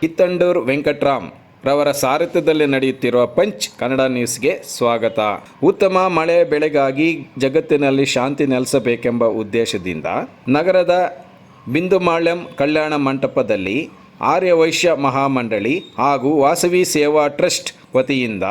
ಕಿತ್ತಂಡೂರ್ ವೆಂಕಟರಾಮ್ ರವರ ಸಾರಥ್ಯದಲ್ಲಿ ನಡೆಯುತ್ತಿರುವ ಪಂಚ್ ಕನ್ನಡ ನ್ಯೂಸ್ಗೆ ಸ್ವಾಗತ. ಉತ್ತಮ ಮಳೆ ಬೆಳೆಗಾಗಿ ಜಗತ್ತಿನಲ್ಲಿ ಶಾಂತಿ ನೆಲೆಸಬೇಕೆಂಬ ಉದ್ದೇಶದಿಂದ ನಗರದ ಬಿಂದುಮಾಳ್ಯಂ ಕಲ್ಯಾಣ ಮಂಟಪದಲ್ಲಿ ಆರ್ಯವೈಶ್ಯ ಮಹಾಮಂಡಳಿ ಹಾಗೂ ವಾಸವಿ ಸೇವಾ ಟ್ರಸ್ಟ್ ವತಿಯಿಂದ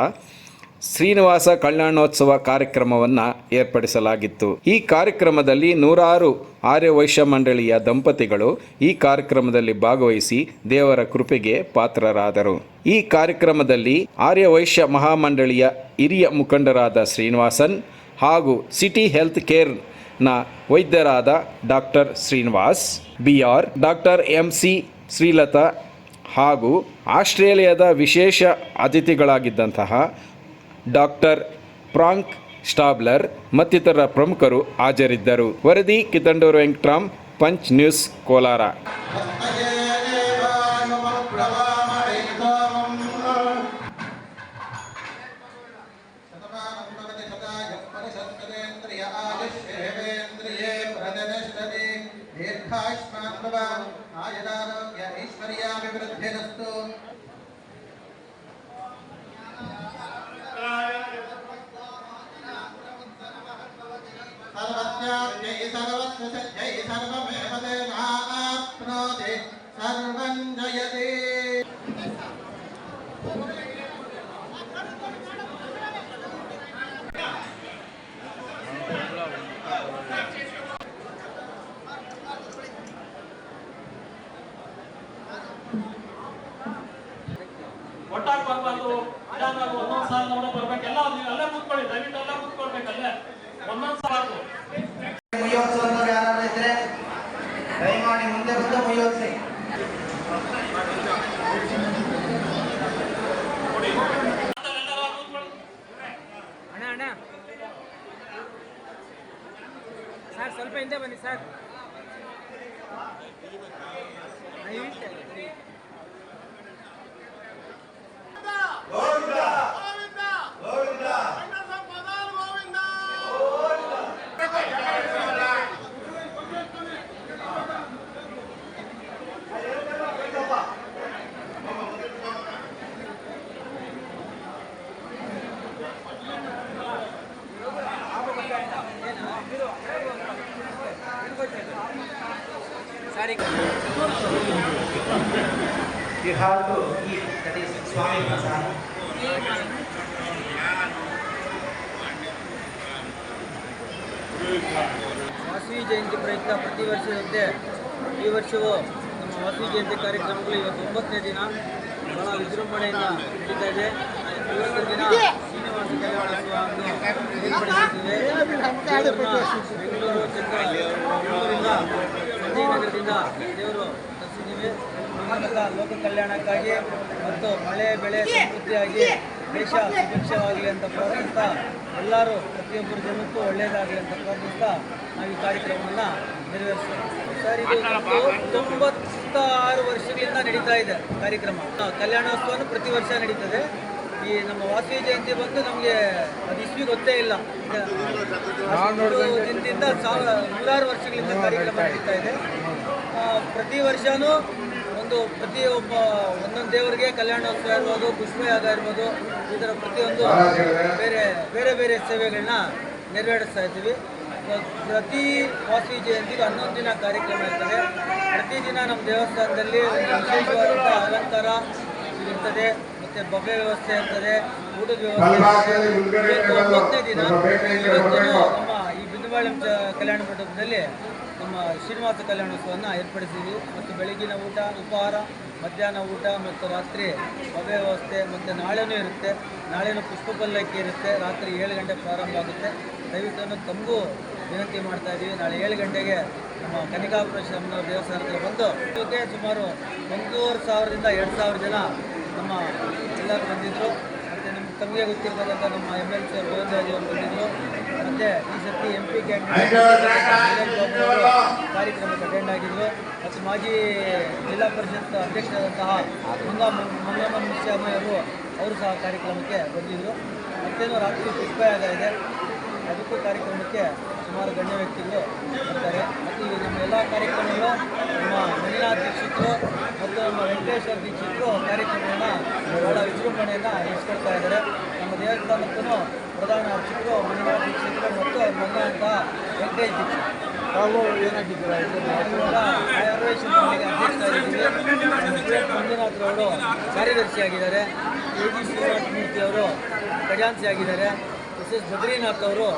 ಶ್ರೀನಿವಾಸ ಕಲ್ಯಾಣೋತ್ಸವ ಕಾರ್ಯಕ್ರಮವನ್ನು ಏರ್ಪಡಿಸಲಾಗಿತ್ತು. ಈ ಕಾರ್ಯಕ್ರಮದಲ್ಲಿ ನೂರಾರು ಆರ್ಯವೈಶ್ಯ ಮಂಡಳಿಯ ದಂಪತಿಗಳು ಈ ಕಾರ್ಯಕ್ರಮದಲ್ಲಿ ಭಾಗವಹಿಸಿ ದೇವರ ಕೃಪೆಗೆ ಪಾತ್ರರಾದರು. ಈ ಕಾರ್ಯಕ್ರಮದಲ್ಲಿ ಆರ್ಯವೈಶ್ಯ ಮಹಾಮಂಡಳಿಯ ಹಿರಿಯ ಮುಖಂಡರಾದ ಶ್ರೀನಿವಾಸನ್ ಹಾಗೂ ಸಿಟಿ ಹೆಲ್ತ್ ಕೇರ್ನ ವೈದ್ಯರಾದ doctor Srinivas B R doctor M C Srilatha ಹಾಗೂ ಆಸ್ಟ್ರೇಲಿಯಾದ ವಿಶೇಷ ಅತಿಥಿಗಳಾಗಿದ್ದಂತಹ ಡಾಕ್ಟರ್ ಪ್ರಾಂಕ್ ಸ್ಟಾಬ್ಲರ್ ಮತ್ತಿತರ ಪ್ರಮುಖರು ಹಾಜರಿದ್ದರು. ವರದಿ ಕಿತ್ತಂಡೂರು ವೆಂಕಟ್ರಾಮ್ ಪಂಚ್ ನ್ಯೂಸ್ ಕೋಲಾರ. ಶ್ರೀಮಾತೆ ಸರ್ವಂಜಯತೆ ಒಟ್ಟಾಗಿ ಬರ್ಬಾರ್ದು. ಇಲ್ಲಾಂದ್ರೆ ಒಂದೊಂದ್ ಸಾಲ ನೋಡ ಬರ್ಬೇಕು. ಎಲ್ಲ ಅಲ್ಲೇ ಕೂತ್ಕೊಳ್ಳಿ. ದಯವಿಟ್ಟು ಎಲ್ಲ ಕೂತ್ಕೊಳ್ಬೇಕಲ್ಲೇ? ಒಂದೊಂದ್ ಸಾಲ ಸರ್ ಸ್ವಲ್ಪ ಹಿಂದೆ ಬನ್ನಿ ಸರ್ ದಯವಿಟ್ಟು. ಸರಿ You have to eat, that is Swami Prasad. Vasavi Jayanti ಪ್ರಯುಕ್ತ ಪ್ರತಿ ವರ್ಷದಂತೆ ಈ ವರ್ಷವೂ ನಮ್ಮ ವಾಸವಿ ಜಯಂತಿ ಕಾರ್ಯಕ್ರಮಗಳು ಇವತ್ತು ಒಂಬತ್ತನೇ ದಿನ ಬಹಳ ವಿಜೃಂಭಣೆಯಿಂದ ನಡೀತಾ ಇದೆ. ಇವತ್ತು ದಿನ ಶ್ರೀನಿವಾಸ ಕಲ್ಯಾಣ ದೇವರನ್ನ ಬೆಂಗಳೂರು ಚಂದ್ರ ಬೆಂಗಳೂರಿಂದ ನಗರದಿಂದ ದೇವರು ತರಿಸಿದ್ದೀವಿ. ನಮ್ಮೆಲ್ಲ ಲೋಕ ಕಲ್ಯಾಣಕ್ಕಾಗಿ ಮತ್ತು ಮಳೆ, ಬೆಳೆ ಸಮೃದ್ಧಿಯಾಗಿ ದೇಶ ಸುಭಿಕ್ಷವಾಗಲಿ ಅಂತ ಪ್ರಾರ್ಥಿಸ್ತಾ ಎಲ್ಲರೂ ಪ್ರತಿಯೊಬ್ಬರು ಜನಕ್ಕೂ ಒಳ್ಳೆಯದಾಗಲಿ ಅಂತ ಪ್ರಾರ್ಥಿಸ್ತಾ ನಾವು ಈ ಕಾರ್ಯಕ್ರಮವನ್ನು ನೆರವೇರಿಸ್ತೇವೆ ಸರ್, ಇದು ಒಂದು ತೊಂಬತ್ತ ಆರು ವರ್ಷಗಳಿಂದ ನಡೀತಾ ಇದೆ ಕಾರ್ಯಕ್ರಮ. ಕಲ್ಯಾಣೋತ್ಸವನು ಪ್ರತಿ ವರ್ಷ ನಡೀತದೆ. ಈ ನಮ್ಮ ವಾಸವಿ ಜಯಂತಿ ಬಂದು ನಮಗೆ ಅದು ಇಸ್ವಿ ಗೊತ್ತೇ ಇಲ್ಲ. ದಿನದಿಂದ ಸಾವಿರ ನೂರಾರು ವರ್ಷಗಳಿಂದ ಕಾರ್ಯಕ್ರಮ ನಡೀತಾ ಇದೆ. ಪ್ರತಿ ವರ್ಷವೂ ಒಂದು ಪ್ರತಿಯೊಬ್ಬ ಒಂದೊಂದು ದೇವರಿಗೆ ಕಲ್ಯಾಣೋತ್ಸವ ಇರ್ಬೋದು ಪುಷ್ಪಯಾಗ ಇರ್ಬೋದು ಈ ಥರ ಪ್ರತಿಯೊಂದು ಬೇರೆ ಬೇರೆ ಬೇರೆ ಸೇವೆಗಳನ್ನ ನೆರವೇರಿಸ್ತಾ ಇದ್ದೀವಿ. ಪ್ರತಿ ವಾಸವಿ ಜಯಂತಿಗೆ ಹನ್ನೊಂದು ದಿನ ಕಾರ್ಯಕ್ರಮ ಇರ್ತದೆ. ಪ್ರತಿದಿನ ನಮ್ಮ ದೇವಸ್ಥಾನದಲ್ಲಿ ಒಂದು ವಿಶೇಷವಾದಂಥ ಅಲಂಕಾರ ಇರ್ತದೆ. ಮತ್ತು ಬೊಬ್ಬೆ ವ್ಯವಸ್ಥೆ ಇರ್ತದೆ ಊಟದ ವ್ಯವಸ್ಥೆ. ಒಂಬತ್ತನೇ ದಿನ ಇವತ್ತು ನಮ್ಮ ಈ ಬಿಂದುವಾಳಿ ಕಲ್ಯಾಣ ಮಂಟಪದಲ್ಲಿ ನಮ್ಮ ಶ್ರೀನಿವಾಸ ಕಲ್ಯಾಣೋತ್ಸವವನ್ನು ಏರ್ಪಡಿಸಿದ್ವಿ. ಮತ್ತು ಬೆಳಗಿನ ಊಟ ಉಪಹಾರ ಮಧ್ಯಾಹ್ನ ಊಟ ಮತ್ತು ರಾತ್ರಿ ಭವ್ಯ ವ್ಯವಸ್ಥೆ ಮತ್ತು ನಾಳೆನೂ ಇರುತ್ತೆ. ನಾಳೆನೂ ಪುಷ್ಪ ಪಲ್ಲಕ್ಕಿ ಇರುತ್ತೆ. ರಾತ್ರಿ ಏಳು ಗಂಟೆ ಪ್ರಾರಂಭ ಆಗುತ್ತೆ. ದಯವಿಟ್ಟು ತಮಗೂ ವಿನಂತಿ ಮಾಡ್ತಾ ಇದ್ದೀವಿ. ನಾಳೆ ಏಳು ಗಂಟೆಗೆ ನಮ್ಮ ಕನಿಕಾಪುರ ದೇವಸ್ಥಾನ ದೇವಸ್ಥಾನಕ್ಕೆ ಬಂದು ಸುಮಾರು ಒಂದೂವರೆ ಸಾವಿರದಿಂದ ಎರಡು ಸಾವಿರ ಜನ ನಮ್ಮ ಎಲ್ಲರೂ ಬಂದಿದ್ದರು ಮತ್ತು ನಮ್ಮ ತಮಗೆ ಗೊತ್ತಿರ್ತಕ್ಕಂಥ ನಮ್ಮ ಎಂ ಎಲ್ ಸಿ ಅವರು ಅವರು ಬಂದಿದ್ದರು ಮತ್ತು ಈ ಸರ್ತಿ ಎಂ ಪಿ ಕಾರ್ಯಕ್ರಮಕ್ಕೆ ಅಟೆಂಡ್ ಆಗಿದ್ದರು ಮತ್ತು ಮಾಜಿ ಜಿಲ್ಲಾ ಪರಿಷತ್ ಅಧ್ಯಕ್ಷರಾದಂತಹ ಮಂಗಾ ಮಂಗಮ್ಮ ಮುನ್ಸ್ವಾಮಿಯವರು ಅವರು ಸಹ ಕಾರ್ಯಕ್ರಮಕ್ಕೆ ಬಂದಿದ್ದರು ಮತ್ತೇನು ರಾತ್ರಿ ಪುಷ್ಪಯಾಗ ಇದೆ ಅದಕ್ಕೂ ಕಾರ್ಯಕ್ರಮಕ್ಕೆ ಸುಮಾರು ಗಣ್ಯ ವ್ಯಕ್ತಿಗಳು ಇದ್ದಾರೆ. ಮತ್ತು ಈ ನಮ್ಮ ಎಲ್ಲ ಕಾರ್ಯಕ್ರಮಗಳು ನಮ್ಮ ಮಹಿಳಾ ದೀಕ್ಷಿತರು ಮತ್ತು ನಮ್ಮ ವೆಂಕಟೇಶ್ವರ ದೀಕ್ಷಿತರು ಕಾರ್ಯಕ್ರಮವನ್ನು ಬಹಳ ವಿಜೃಂಭಣೆಯನ್ನು ನಡೆಸ್ಕೊಳ್ತಾ ಇದ್ದಾರೆ. ನಮ್ಮ ದೇವಸ್ಥಾನಕ್ಕೂ ಪ್ರಧಾನ ಅರ್ಚಕರು ಮಂಜುನಾಥ್ ದೀಕ್ಷಿತರು ಮತ್ತು ಅವ್ರ ಮಗ ಅಂತ ವೆಂಕಟೇಶ್ ದೀಕ್ಷಿತ್ ತಾವು ಏನಾಗಿದ್ದೀರಾ? ಅವರು ಮನೆಗೆ ಅಧ್ಯಕ್ಷರಾಗಿದ್ದೀವಿ. ಮಂಜುನಾಥ್ರವರು ಕಾರ್ಯದರ್ಶಿಯಾಗಿದ್ದಾರೆ. ಎ ಜಿ ಶ್ರೀನಿವಾಸ ಮೂರ್ತಿ ಅವರು ಖಜಾನ್ಸಿ ಆಗಿದ್ದಾರೆ ಎಸ್ ಬದ್ರಿನಾಥ್ ಅವರು